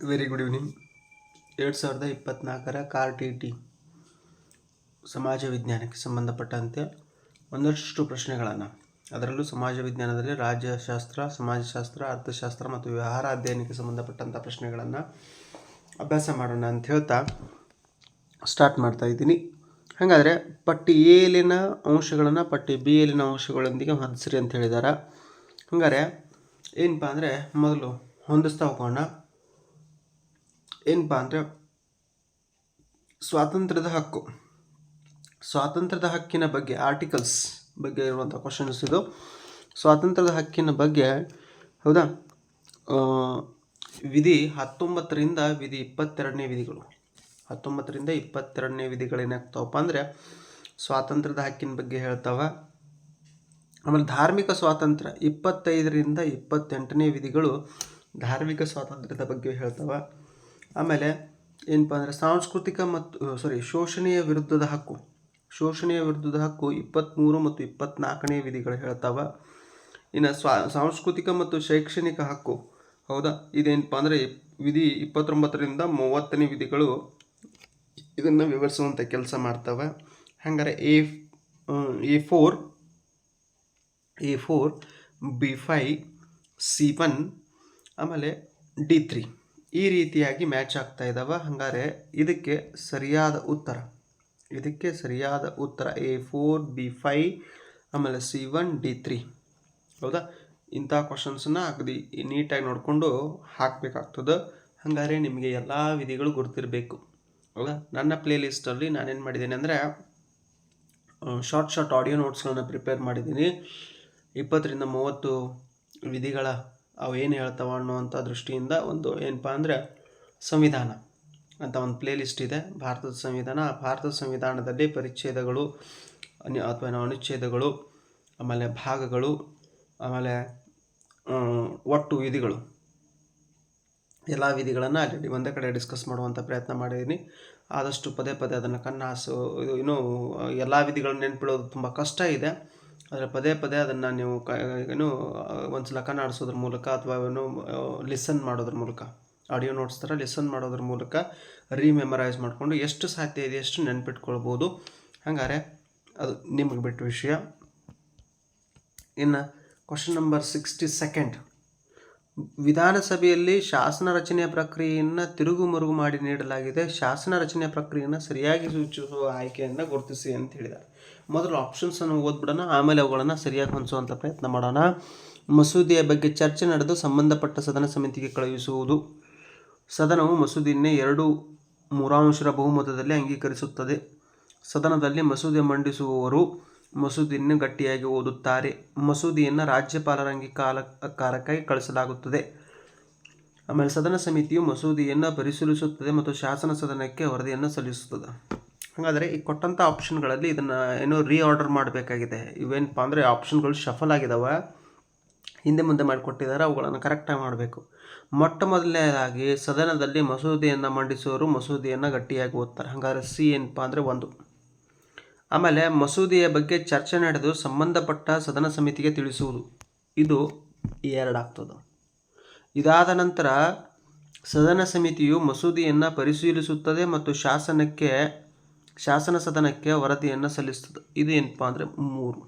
Very good evening ಎರಡು ಸಾವಿರದ ಇಪ್ಪತ್ತ್ನಾಲ್ಕರ car T T ಸಮಾಜ ವಿಜ್ಞಾನಕ್ಕೆ ಸಂಬಂಧಪಟ್ಟಂತೆ ಒಂದಷ್ಟು ಪ್ರಶ್ನೆಗಳನ್ನು. ಅದರಲ್ಲೂ ಸಮಾಜ ವಿಜ್ಞಾನದಲ್ಲಿ ರಾಜ್ಯಶಾಸ್ತ್ರ, ಸಮಾಜಶಾಸ್ತ್ರ, ಅರ್ಥಶಾಸ್ತ್ರ ಮತ್ತು ವ್ಯವಹಾರ ಅಧ್ಯಯನಕ್ಕೆ ಸಂಬಂಧಪಟ್ಟಂಥ ಪ್ರಶ್ನೆಗಳನ್ನು ಅಭ್ಯಾಸ ಮಾಡೋಣ ಅಂತ ಹೇಳ್ತಾ ಸ್ಟಾರ್ಟ್ ಮಾಡ್ತಾ ಇದ್ದೀನಿ. ಹಾಗಾದರೆ ಪಟ್ಟಿ ಎಲಿನ ಅಂಶಗಳನ್ನು ಪಟ್ಟಿ ಬಿ ಎಲಿನ ಅಂಶಗಳೊಂದಿಗೆ ಹೊಂದಿಸ್ರಿ ಅಂತ ಹೇಳಿದ್ದಾರೆ ಹಾಗಾದರೆ ಏನಪ್ಪ ಅಂದರೆ ಮೊದಲು ಹೊಂದಿಸ್ತಾ ಹೋಗೋಣ. ಏನಪ್ಪ ಅಂದರೆ ಸ್ವಾತಂತ್ರ್ಯದ ಹಕ್ಕು. ಸ್ವಾತಂತ್ರ್ಯದ ಹಕ್ಕಿನ ಬಗ್ಗೆ ಆರ್ಟಿಕಲ್ಸ್ ಬಗ್ಗೆ ಇರುವಂಥ ಕ್ವಶನ್ಸ್ ಇದು. ಸ್ವಾತಂತ್ರ್ಯದ ಹಕ್ಕಿನ ಬಗ್ಗೆ ಹೌದಾ? ವಿಧಿ ಹತ್ತೊಂಬತ್ತರಿಂದ ವಿಧಿ ಇಪ್ಪತ್ತೆರಡನೇ ವಿಧಿಗಳು. ಹತ್ತೊಂಬತ್ತರಿಂದ ಇಪ್ಪತ್ತೆರಡನೇ ವಿಧಿಗಳೇನಾಗ್ತಾವಪ್ಪ ಅಂದರೆ ಸ್ವಾತಂತ್ರ್ಯದ ಹಕ್ಕಿನ ಬಗ್ಗೆ ಹೇಳ್ತಾವ. ಆಮೇಲೆ ಧಾರ್ಮಿಕ ಸ್ವಾತಂತ್ರ್ಯ ಇಪ್ಪತ್ತೈದರಿಂದ ಇಪ್ಪತ್ತೆಂಟನೇ ವಿಧಿಗಳು ಧಾರ್ಮಿಕ ಸ್ವಾತಂತ್ರ್ಯದ ಬಗ್ಗೆ ಹೇಳ್ತಾವ. ಆಮೇಲೆ ಏನಪ್ಪ ಅಂದರೆ ಸಾಂಸ್ಕೃತಿಕ ಮತ್ತು ಸಾರಿ ಶೋಷಣೆಯ ವಿರುದ್ಧದ ಹಕ್ಕು. ಶೋಷಣೆಯ ವಿರುದ್ಧದ ಹಕ್ಕು ಇಪ್ಪತ್ತ್ಮೂರು ಮತ್ತು ಇಪ್ಪತ್ತ್ನಾಲ್ಕನೇ ವಿಧಿಗಳು ಹೇಳ್ತಾವೆ. ಇನ್ನು ಸಾಂಸ್ಕೃತಿಕ ಮತ್ತು ಶೈಕ್ಷಣಿಕ ಹಕ್ಕು. ಹೌದಾ? ಇದೇನಪ್ಪ ಅಂದರೆ ವಿಧಿ ಇಪ್ಪತ್ತೊಂಬತ್ತರಿಂದ ಮೂವತ್ತನೇ ವಿಧಿಗಳು ಇದನ್ನು ವಿವರಿಸುವಂಥ ಕೆಲಸ ಮಾಡ್ತವೆ. ಹಂಗಾರೆ A A four A four, B five C one, ಆಮೇಲೆ ಡಿ ತ್ರೀ. ಈ ರೀತಿಯಾಗಿ ಮ್ಯಾಚ್ ಆಗ್ತಾ ಇದ್ದಾವೆ ಹಾಗಾದ್ರೆ ಇದಕ್ಕೆ ಸರಿಯಾದ ಉತ್ತರ. ಇದಕ್ಕೆ ಸರಿಯಾದ ಉತ್ತರ ಎ ಫೋರ್ ಬಿ ಫೈ ಆಮೇಲೆ ಸಿ ಒನ್ ಡಿ ತ್ರೀ ಹೌದಾ? ಇಂಥ ಕ್ವಶನ್ಸನ್ನ ಅಗದಿ ನೀಟಾಗಿ ನೋಡಿಕೊಂಡು ಹಾಕಬೇಕಾಗ್ತದೆ. ಹಾಗಾದ್ರೆ ನಿಮಗೆ ಎಲ್ಲ ವಿಧಿಗಳು ಗೊತ್ತಿರಬೇಕು ಹೌದಾ? ನನ್ನ ಪ್ಲೇ ಲಿಸ್ಟಲ್ಲಿ ನಾನೇನು ಮಾಡಿದ್ದೀನಿ ಅಂದರೆ ಶಾರ್ಟ್ ಶಾರ್ಟ್ ಆಡಿಯೋ ನೋಟ್ಸ್ಗಳನ್ನು ಪ್ರಿಪೇರ್ ಮಾಡಿದ್ದೀನಿ. ಇಪ್ಪತ್ತರಿಂದ ಮೂವತ್ತು ವಿಧಿಗಳ ಅವು ಏನು ಹೇಳ್ತಾವ ಅನ್ನುವಂಥ ದೃಷ್ಟಿಯಿಂದ ಒಂದು ಏನಪ್ಪ ಅಂದರೆ ಸಂವಿಧಾನ ಅಂತ ಒಂದು ಪ್ಲೇಲಿಸ್ಟ್ ಇದೆ. ಭಾರತದ ಸಂವಿಧಾನ, ಆ ಭಾರತದ ಸಂವಿಧಾನದಲ್ಲಿ ಪರಿಚ್ಛೇದಗಳು ಅಥವಾ ನಾವು ಅನುಚ್ಛೇದಗಳು, ಆಮೇಲೆ ಭಾಗಗಳು, ಆಮೇಲೆ ಒಟ್ಟು ವಿಧಿಗಳು. ಎಲ್ಲ ವಿಧಿಗಳನ್ನು ಅಲ್ಲಿ ಒಂದೇ ಕಡೆ ಡಿಸ್ಕಸ್ ಮಾಡುವಂಥ ಪ್ರಯತ್ನ ಮಾಡಿದ್ದೀನಿ ಆದಷ್ಟು ಪದೇ ಪದೇ ಅದನ್ನು ಕನ್ನಾಸು ಇದು ಇನ್ನೂ ಎಲ್ಲ ವಿಧಿಗಳನ್ನ ನೆನ್ಪಿಡೋದು ತುಂಬ ಕಷ್ಟ ಇದೆ. ಆದರೆ ಪದೇ ಪದೇ ಅದನ್ನು ನೀವು ಏನು ಒಂದ್ಸಲ ಕನ್ನಾಡಿಸೋದ್ರ ಮೂಲಕ ಅಥವಾ ಏನು ಲಿಸನ್ ಮಾಡೋದ್ರ ಮೂಲಕ ಆಡಿಯೋ ನೋಟ್ಸ್ ಥರ ಲಿಸನ್ ಮಾಡೋದ್ರ ಮೂಲಕ ರೀಮೆಮರೈಸ್ ಮಾಡಿಕೊಂಡು ಎಷ್ಟು ಸಾಧ್ಯ ಇದೆ ಎಷ್ಟು ನೆನ್ಪಿಟ್ಕೊಳ್ಬೋದು. ಹಂಗಾರೆ ಅದು ನಿಮಗೆ ಬಿಟ್ಟ ವಿಷಯ. ಇನ್ನು ಕ್ವಶನ್ ನಂಬರ್ ಸಿಕ್ಸ್ಟಿ ಸೆಕೆಂಡ್ ವಿಧಾನಸಭೆಯಲ್ಲಿ ಶಾಸನ ರಚನೆಯ ಪ್ರಕ್ರಿಯೆಯನ್ನು ತಿರುಗು ಮರುಗು ಮಾಡಿ ನೀಡಲಾಗಿದೆ. ಶಾಸನ ರಚನೆಯ ಪ್ರಕ್ರಿಯೆಯನ್ನು ಸರಿಯಾಗಿ ಸೂಚಿಸುವ ಆಯ್ಕೆಯನ್ನು ಗುರುತಿಸಿ ಅಂತ ಹೇಳಿದ್ದಾರೆ. ಮೊದಲು ಆಪ್ಷನ್ಸನ್ನು ಓದ್ಬಿಡೋಣ, ಆಮೇಲೆ ಅವುಗಳನ್ನು ಸರಿಯಾಗಿ ಹೊಂದಿಸುವಂಥ ಪ್ರಯತ್ನ ಮಾಡೋಣ. ಮಸೂದೆಯ ಬಗ್ಗೆ ಚರ್ಚೆ ನಡೆದು ಸಂಬಂಧಪಟ್ಟ ಸದನ ಸಮಿತಿಗೆ ಕಳುಹಿಸುವುದು. ಸದನವು ಮಸೂದೆಯನ್ನೇ ಎರಡು ಮೂರಾಂಶರ ಬಹುಮತದಲ್ಲಿ ಅಂಗೀಕರಿಸುತ್ತದೆ. ಸದನದಲ್ಲಿ ಮಸೂದೆ ಮಂಡಿಸುವವರು ಮಸೂದೆಯನ್ನು ಗಟ್ಟಿಯಾಗಿ ಓದುತ್ತಾರೆ. ಮಸೂದೆಯನ್ನು ರಾಜ್ಯಪಾಲರ ಅಂಗೀಕಾರಕ್ಕಾಗಿ ಕಳಿಸಲಾಗುತ್ತದೆ. ಆಮೇಲೆ ಸದನ ಸಮಿತಿಯು ಮಸೂದೆಯನ್ನು ಪರಿಶೀಲಿಸುತ್ತದೆ ಮತ್ತು ಶಾಸನ ಸದನಕ್ಕೆ ವರದಿಯನ್ನು ಸಲ್ಲಿಸುತ್ತದೆ. ಹಾಗಾದರೆ ಈ ಕೊಟ್ಟಂಥ ಆಪ್ಷನ್ಗಳಲ್ಲಿ ಇದನ್ನು ಏನೋ ರೀಆರ್ಡರ್ ಮಾಡಬೇಕಾಗಿದೆ. ಇವೇನಪ್ಪ ಅಂದರೆ ಆಪ್ಷನ್ಗಳು ಶಫಲ್ ಆಗಿದಾವೆ ಹಿಂದೆ ಮುಂದೆ ಮಾಡಿಕೊಟ್ಟಿದ್ದಾರೆ, ಅವುಗಳನ್ನು ಕರೆಕ್ಟಾಗಿ ಮಾಡಬೇಕು. ಮೊಟ್ಟ ಮೊದಲನೇದಾಗಿ ಸದನದಲ್ಲಿ ಮಸೂದೆಯನ್ನು ಮಂಡಿಸುವವರು ಮಸೂದೆಯನ್ನು ಗಟ್ಟಿಯಾಗಿ ಓದ್ತಾರೆ. ಹಾಗಾದರೆ ಸಿ ಏನಪ್ಪ ಅಂದರೆ ಒಂದು. ಆಮೇಲೆ ಮಸೂದೆಯ ಬಗ್ಗೆ ಚರ್ಚೆ ನಡೆದು ಸಂಬಂಧಪಟ್ಟ ಸದನ ಸಮಿತಿಗೆ ತಿಳಿಸುವುದು. ಇದು ಎರಡಾಗ್ತದೆ. ಇದಾದ ನಂತರ ಸದನ ಸಮಿತಿಯು ಮಸೂದೆಯನ್ನು ಪರಿಶೀಲಿಸುತ್ತದೆ ಮತ್ತು ಶಾಸನಕ್ಕೆ, ಶಾಸನ ಸದನಕ್ಕೆ ವರದಿಯನ್ನು ಸಲ್ಲಿಸುತ್ತದೆ. ಇದು ಏನಪ್ಪ ಅಂದರೆ ಮೂರು.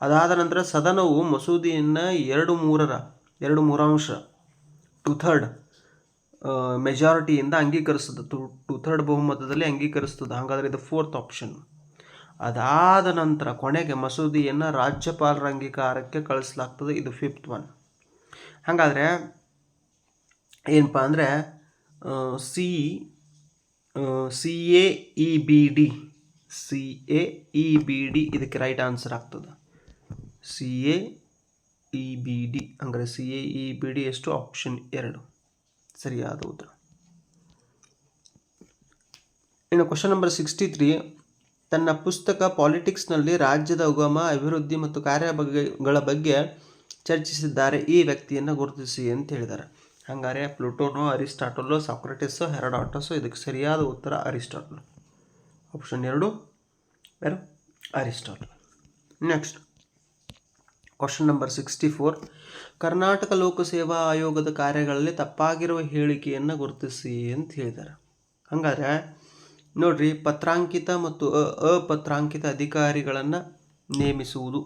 ಅದಾದ ನಂತರ ಸದನವು ಮಸೂದೆಯನ್ನು ಎರಡು ಮೂರರ, ಎರಡು ಮೂರಾಂಶ ಟು ಥರ್ಡ್ ಮೆಜಾರಿಟಿಯಿಂದ ಅಂಗೀಕರಿಸ್ತದೆ ಟು ಟು ಥರ್ಡ್ ಬಹುಮತದಲ್ಲಿ ಅಂಗೀಕರಿಸ್ತದೆ ಹಾಗಾದರೆ ಇದು ಫೋರ್ತ್ ಆಪ್ಷನ್ ಅದಾದ ನಂತರ ಕೊನೆಗೆ ಮಸೂದಿಯನ್ನು ರಾಜ್ಯಪಾಲರ ಅಂಗೀಕಾರಕ್ಕೆ ಕಳಿಸ್ಲಾಗ್ತದೆ. ಇದು ಫಿಫ್ತ್ ಒನ್ ಹಾಗಾದರೆ ಏನಪ್ಪ ಅಂದರೆ C C A E B D C A E B D ಇದಕ್ಕೆ ರೈಟ್ ಆನ್ಸರ್ ಆಗ್ತದೆ. C A E B D ಅಂದರೆ C A E B D ಎಷ್ಟು? ಆಪ್ಷನ್ ಎರಡು. ಸರಿಯಾದ ಉತ್ತರ. ಇನ್ನು ಕ್ವಶನ್ ನಂಬರ್ ಸಿಕ್ಸ್ಟಿ ತ್ರೀ ತನ್ನ ಪುಸ್ತಕ ಪಾಲಿಟಿಕ್ಸ್ನಲ್ಲಿ ರಾಜ್ಯದ ಉಗಮ, ಅಭಿವೃದ್ಧಿ ಮತ್ತು ಕಾರ್ಯ ಬಗ್ಗೆಗಳ ಬಗ್ಗೆ ಚರ್ಚಿಸಿದ್ದಾರೆ. ಈ ವ್ಯಕ್ತಿಯನ್ನು ಗುರುತಿಸಿ ಅಂತ ಹೇಳಿದ್ದಾರೆ. ಹಂಗಾರೆ ಪ್ಲೂಟೋನು, ಅರಿಸ್ಟಾಟಲು, ಸಾಕ್ರೆಟಿಸು, ಹೆರಡಾಟಸು, ಇದಕ್ಕೆ ಸರಿಯಾದ ಉತ್ತರ ಅರಿಸ್ಟಾಟಲ್. ಆಪ್ಷನ್ ಎರಡು ಯಾರು Aristotle. Next. Question number sixty four. Karnataka ಲೋಕಸೇವಾ ಆಯೋಗದ ಕಾರ್ಯಗಳಲ್ಲಿ ತಪ್ಪಾಗಿರುವ ಹೇಳಿಕೆಯನ್ನು ಗುರುತಿಸಿ ಅಂತ ಹೇಳಿದ್ದಾರೆ. ಹಾಗಾದ್ರೆ ನೋಡ್ರಿ, ಪತ್ರಾಂಕಿತ ಮತ್ತು ಅಪತ್ರಾಂಕಿತ ಅಧಿಕಾರಿಗಳನ್ನು ನೇಮಿಸುವುದು.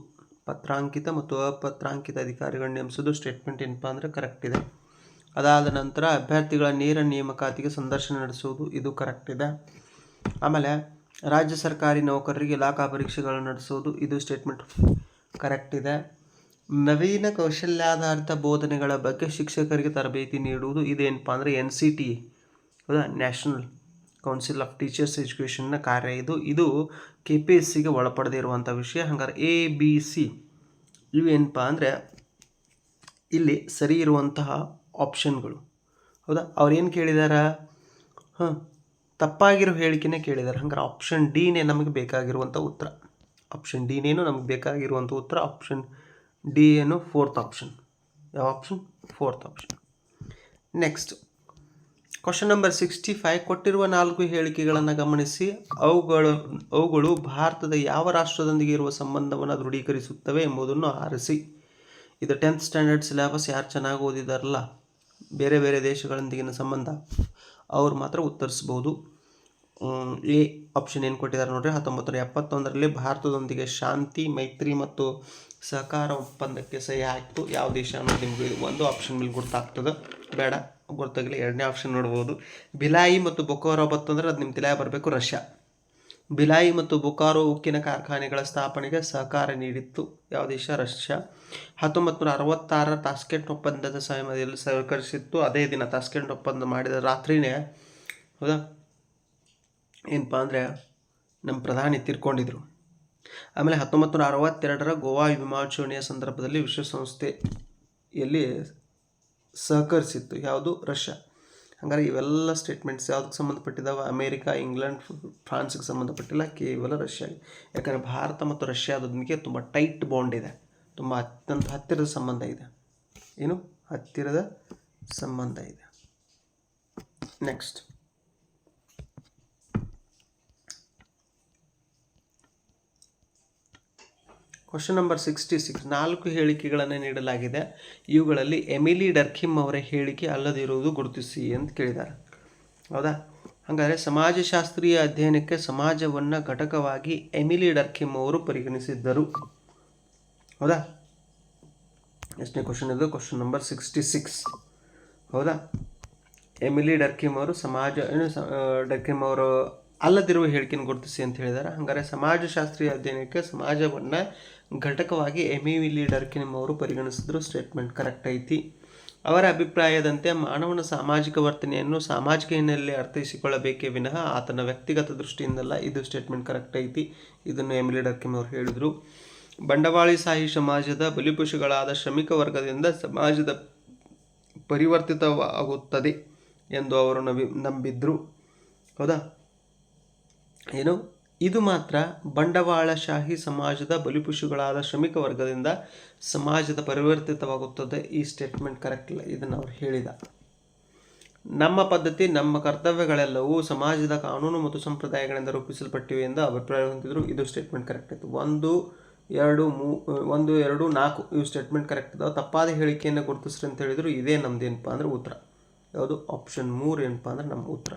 ಪತ್ರಾಂಕಿತ ಮತ್ತು ಅಪತ್ರಾಂಕಿತ ಅಧಿಕಾರಿಗಳನ್ನ ನೇಮಿಸೋದು ಸ್ಟೇಟ್ಮೆಂಟ್ ಏನಪ್ಪ ಅಂದರೆ ಕರೆಕ್ಟ್ ಇದೆ. ಅದಾದ ನಂತರ ಅಭ್ಯರ್ಥಿಗಳ ನೇರ ನೇಮಕಾತಿಗೆ ಸಂದರ್ಶನ ನಡೆಸುವುದು ಇದು ಕರೆಕ್ಟ್ ಇದೆ. ಆಮೇಲೆ ರಾಜ್ಯ ಸರ್ಕಾರಿ ನೌಕರರಿಗೆ ಇಲಾಖಾ ಪರೀಕ್ಷೆಗಳನ್ನು ನಡೆಸುವುದು ಇದು ಸ್ಟೇಟ್ಮೆಂಟ್ ಕರೆಕ್ಟ್ ಇದೆ. ನವೀನ ಕೌಶಲ್ಯಾಧಾರಿತ ಬೋಧನೆಗಳ ಬಗ್ಗೆ ಶಿಕ್ಷಕರಿಗೆ ತರಬೇತಿ ನೀಡುವುದು ಇದೇನಪ್ಪ ಅಂದರೆ ಎನ್ ಸಿ ಟಿ ಹೌದಾ? ನ್ಯಾಷನಲ್ ಕೌನ್ಸಿಲ್ ಆಫ್ ಟೀಚರ್ಸ್ ಎಜುಕೇಷನ್ನ ಕಾರ್ಯ ಇದು. ಇದು ಕೆ ಪಿ ಎಸ್ ಸಿಗೆ ಒಳಪಡದೇ ವಿಷಯ. ಹಂಗಾರೆ ಎ ಬಿ ಸಿ ಇವು ಏನಪ್ಪ ಅಂದರೆ ಇಲ್ಲಿ ಸರಿ ಇರುವಂತಹ ಆಪ್ಷನ್ಗಳು ಹೌದಾ? ಅವ್ರೇನು ಕೇಳಿದಾರ? ಹಾಂ, ತಪ್ಪಾಗಿರೋ ಹೇಳಿಕೆನೇ ಕೇಳಿದ್ದಾರೆ ಹಂಗಾರೆ ಆಪ್ಷನ್ ಡಿನೇ ನಮಗೆ ಬೇಕಾಗಿರುವಂಥ ಉತ್ತರ. ಆಪ್ಷನ್ ಡಿನೇನು ನಮಗೆ ಬೇಕಾಗಿರುವಂಥ ಉತ್ತರ. ಆಪ್ಷನ್ ಡಿ ಏನು ಫೋರ್ತ್ ಆಪ್ಷನ್ ಯಾವ option fourth option next question number sixty five ಕೊಟ್ಟಿರುವ ನಾಲ್ಕು ಹೇಳಿಕೆಗಳನ್ನು ಗಮನಿಸಿ. ಅವುಗಳು ಅವುಗಳು ಭಾರತದ ಯಾವ ರಾಷ್ಟ್ರದೊಂದಿಗೆ ಇರುವ ಸಂಬಂಧವನ್ನು ದೃಢೀಕರಿಸುತ್ತವೆ ಎಂಬುದನ್ನು ಆರಿಸಿ. ಇದು ಟೆಂತ್ ಸ್ಟ್ಯಾಂಡರ್ಡ್ ಸಿಲೆಬಸ್ ಯಾರು ಚೆನ್ನಾಗಿ ಓದಿದಾರಲ್ಲ? ಬೇರೆ ಬೇರೆ ದೇಶಗಳೊಂದಿಗಿನ ಸಂಬಂಧ. ಅವ್ರು ಮಾತ್ರ ಉತ್ತರಿಸ್ಬೋದು. ಎ ಆಪ್ಷನ್ ಏನು ಕೊಟ್ಟಿದ್ದಾರೆ ನೋಡ್ರಿ? ಹತ್ತೊಂಬತ್ತು ನೂರ ಎಪ್ಪತ್ತೊಂದರಲ್ಲಿ ಭಾರತದೊಂದಿಗೆ ಶಾಂತಿ, ಮೈತ್ರಿ ಮತ್ತು ಸಹಕಾರ ಒಪ್ಪಂದಕ್ಕೆ ಸಹಿ ಹಾಕಿತು ಯಾವ ದೇಶ ಅನ್ನೋದು ನಿಮಗೆ ಒಂದು ಆಪ್ಷನ್ ಮೇಲೆ ಗೊತ್ತಾಗ್ತದೆ ಬೇಡ. ಗೊತ್ತಾಗಲಿ ಎರಡನೇ ಆಪ್ಷನ್ ನೋಡ್ಬೋದು. ಬಿಲಾಯಿ ಮತ್ತು ಬೊಕಾರೋ ಬತ್ತಂದ್ರೆ ಅದು ನಿಮ್ಮ ತಲೆಯಾಗ ಬರಬೇಕು ರಷ್ಯಾ. ಬಿಲಾಯಿ ಮತ್ತು ಬೊಕಾರೋ ಉಕ್ಕಿನ ಕಾರ್ಖಾನೆಗಳ ಸ್ಥಾಪನೆಗೆ ಸಹಕಾರ ನೀಡಿತ್ತು. ಯಾವ ದೇಶ? ರಷ್ಯಾ. ಹತ್ತೊಂಬತ್ತು ನೂರ ಅರವತ್ತಾರರ ತಾಸ್ಕೆಂಟ್ ಒಪ್ಪಂದದ ಸಮಯದಲ್ಲಿ ಸಹಕರಿಸಿತ್ತು. ಅದೇ ದಿನ ತಾಸ್ಕೆಂಟ್ ಒಪ್ಪಂದ ಮಾಡಿದ ರಾತ್ರಿನೇ, ಹೌದಾ? ಏನಪ್ಪ ಅಂದರೆ ನಮ್ಮ ಪ್ರಧಾನಿ ತೀರ್ಕೊಂಡಿದ್ರು. ಆಮೇಲೆ ಹತ್ತೊಂಬತ್ತು ನೂರ ಅರವತ್ತೆರಡರ ಗೋವಾ ವಿಮಾಚರಣೆಯ ಸಂದರ್ಭದಲ್ಲಿ ವಿಶ್ವಸಂಸ್ಥೆಯಲ್ಲಿ ಸಹಕರಿಸಿತ್ತು. ಯಾವುದು? ರಷ್ಯಾ. ಹಂಗಾರೆ ಇವೆಲ್ಲ ಸ್ಟೇಟ್ಮೆಂಟ್ಸ್ ಯಾವುದಕ್ಕೆ ಸಂಬಂಧಪಟ್ಟಿದ್ದಾವೆ? ಅಮೇರಿಕಾ, ಇಂಗ್ಲೆಂಡ್ ಫ್ರಾನ್ಸ್ಗೆ ಸಂಬಂಧಪಟ್ಟಿಲ್ಲ, ಕೇವಲ ರಷ್ಯಾ ಯಾಕಂದರೆ ಭಾರತ ಮತ್ತು ರಷ್ಯಾದೊಂದಿಗೆ ತುಂಬ ಟೈಟ್ ಬಾಂಡ್ ಇದೆ. ತುಂಬ ಅತ್ಯಂತ ಹತ್ತಿರದ ಸಂಬಂಧ ಇದೆ. ಏನು? ಹತ್ತಿರದ ಸಂಬಂಧ ಇದೆ. Next question number sixty six ನಾಲ್ಕು ಹೇಳಿಕೆಗಳನ್ನು ನೀಡಲಾಗಿದೆ. ಇವುಗಳಲ್ಲಿ ಎಮಿಲಿ ಡರ್ಕಿಮ್ ಅವರ ಹೇಳಿಕೆ ಅಲ್ಲದಿರುವುದು ಗುರುತಿಸಿ ಅಂತ ಕೇಳಿದ್ದಾರೆ. ಹೌದಾ? ಹಾಗಾದರೆ ಸಮಾಜಶಾಸ್ತ್ರೀಯ ಅಧ್ಯಯನಕ್ಕೆ ಸಮಾಜವನ್ನು ಘಟಕವಾಗಿ ಎಮಿಲಿ ಡರ್ಕಿಮ್ ಅವರು ಪರಿಗಣಿಸಿದ್ದರು. ಹೌದಾ? ಎಷ್ಟನೇ ಕ್ವಶನ್ ಇದು? ಕ್ವಶನ್ ನಂಬರ್ ಸಿಕ್ಸ್ಟಿ ಸಿಕ್ಸ್ ಹೌದಾ? ಎಮಿಲಿ ಡರ್ಕಿಮ್ ಅವರು ಸಮಾಜ, ಏನು ಡರ್ಕಿಮ್ ಅವರು ಅಲ್ಲದಿರುವ ಹೇಳಿಕೆಯನ್ನು ಗುರುತಿಸಿ ಅಂತ ಹೇಳಿದ್ದಾರೆ. ಹಾಗಾದರೆ ಸಮಾಜಶಾಸ್ತ್ರೀಯ ಅಧ್ಯಯನಕ್ಕೆ ಸಮಾಜವನ್ನು ಘಟಕವಾಗಿ ಎಮಿಲಿ ಡರ್ಕಿಮ್ ನಿಮ್ಮವರು ಪರಿಗಣಿಸಿದ್ರು ಸ್ಟೇಟ್ಮೆಂಟ್ ಕರೆಕ್ಟ್ ಐತಿ. ಅವರ ಅಭಿಪ್ರಾಯದಂತೆ ಮಾನವನ ಸಾಮಾಜಿಕ ವರ್ತನೆಯನ್ನು ಸಾಮಾಜಿಕ ಹಿನ್ನೆಲೆಯಲ್ಲಿ ಅರ್ಥೈಸಿಕೊಳ್ಳಬೇಕೇ ವಿನಃ ಆತನ ವ್ಯಕ್ತಿಗತ ದೃಷ್ಟಿಯಿಂದಲ್ಲ ಇದು ಸ್ಟೇಟ್ಮೆಂಟ್ ಕರೆಕ್ಟ್ ಐತಿ. ಇದನ್ನು ಎಮಿಲಿ ಡರ್ಕಿಮ್ ಅವರು ಹೇಳಿದರು. ಬಂಡವಾಳಿಶಾಹಿ ಸಮಾಜದ ಬಲಿಪಶುಗಳಾದ ಶ್ರಮಿಕ ವರ್ಗದಿಂದ ಸಮಾಜದ ಪರಿವರ್ತಿತವಾಗುತ್ತದೆ ಎಂದು ಅವರು ನಂಬಿದ್ರು. ಹೌದಾ? ಏನು? ಇದು ಮಾತ್ರ ಬಂಡವಾಳಶಾಹಿ ಸಮಾಜದ ಬಲಿಪಶುಗಳಾದ ಶ್ರಮಿಕ ವರ್ಗದಿಂದ ಸಮಾಜದ ಪರಿವರ್ತಿತವಾಗುತ್ತದೆ. ಈ ಸ್ಟೇಟ್ಮೆಂಟ್ ಕರೆಕ್ಟ್ ಇಲ್ಲ. ಇದನ್ನು ಅವ್ರು ಹೇಳಿದ. ನಮ್ಮ ಪದ್ಧತಿ, ನಮ್ಮ ಕರ್ತವ್ಯಗಳೆಲ್ಲವೂ ಸಮಾಜದ ಕಾನೂನು ಮತ್ತು ಸಂಪ್ರದಾಯಗಳಿಂದ ರೂಪಿಸಲ್ಪಟ್ಟಿವೆ ಎಂದು ಅಭಿಪ್ರಾಯ ಹೊಂದಿದ್ರು. ಇದು ಸ್ಟೇಟ್ಮೆಂಟ್ ಕರೆಕ್ಟ್ ಇತ್ತು. ಒಂದು, ಎರಡು, ಮೂ, ಒಂದು, ಎರಡು, ನಾಲ್ಕು ಇವು ಸ್ಟೇಟ್ಮೆಂಟ್ ಕರೆಕ್ಟ್ ಇದ್ದಾವೆ ತಪ್ಪಾದ ಹೇಳಿಕೆಯನ್ನು ಗುರುತಿಸ್ರಿ ಅಂತ ಹೇಳಿದ್ರು. ಇದೇ ನಮ್ದು ಏನಪ್ಪ ಅಂದ್ರೆ ಉತ್ತರ. ಯಾವುದು? ಆಪ್ಷನ್ ಮೂರು ಏನಪ್ಪ ಅಂದ್ರೆ ನಮ್ಮ ಉತ್ತರ.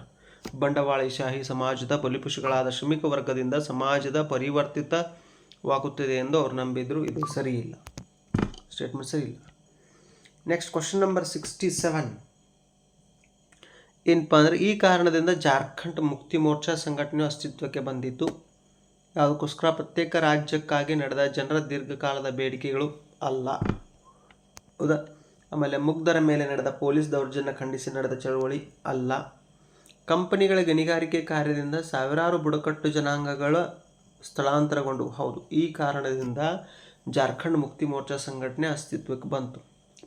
ಬಂಡವಾಳಶಾಹಿ ಸಮಾಜದ ಬಲಿಪುಷಗಳಾದ ಶ್ರಮಿಕ ವರ್ಗದಿಂದ ಸಮಾಜದ ಪರಿವರ್ತಿತವಾಗುತ್ತಿದೆ ಎಂದು ಅವರು ನಂಬಿದ್ರು. ಇದು ಸರಿ ಇಲ್ಲ ಸ್ಟೇಟ್ಮೆಂಟ್ ಸರಿ ಇಲ್ಲ next question number sixty seven ಏನಪ್ಪ ಅಂದರೆ, ಈ ಕಾರಣದಿಂದ ಜಾರ್ಖಂಡ್ ಮುಕ್ತಿ ಮೋರ್ಚಾ ಸಂಘಟನೆಯು ಅಸ್ತಿತ್ವಕ್ಕೆ ಬಂದಿತ್ತು. ಯಾವುದಕ್ಕೋಸ್ಕರ ಪ್ರತ್ಯೇಕ ರಾಜ್ಯಕ್ಕಾಗಿ ನಡೆದ ಜನರ ದೀರ್ಘಕಾಲದ ಬೇಡಿಕೆಗಳು ಅಲ್ಲ. ಹೌದಾ? ಆಮೇಲೆ ಮುಗ್ಧರ ಮೇಲೆ ನಡೆದ ಪೊಲೀಸ್ ದೌರ್ಜನ್ಯ ಖಂಡಿಸಿ ನಡೆದ ಚಳವಳಿ ಅಲ್ಲ. ಕಂಪನಿಗಳ ಗಣಿಗಾರಿಕೆ ಕಾರ್ಯದಿಂದ ಸಾವಿರಾರು ಬುಡಕಟ್ಟು ಜನಾಂಗಗಳ ಸ್ಥಳಾಂತರಗೊಂಡವು ಹೌದು, ಈ ಕಾರಣದಿಂದ ಜಾರ್ಖಂಡ್ ಮುಕ್ತಿ ಮೋರ್ಚಾ ಸಂಘಟನೆ ಅಸ್ತಿತ್ವಕ್ಕೆ ಬಂತು.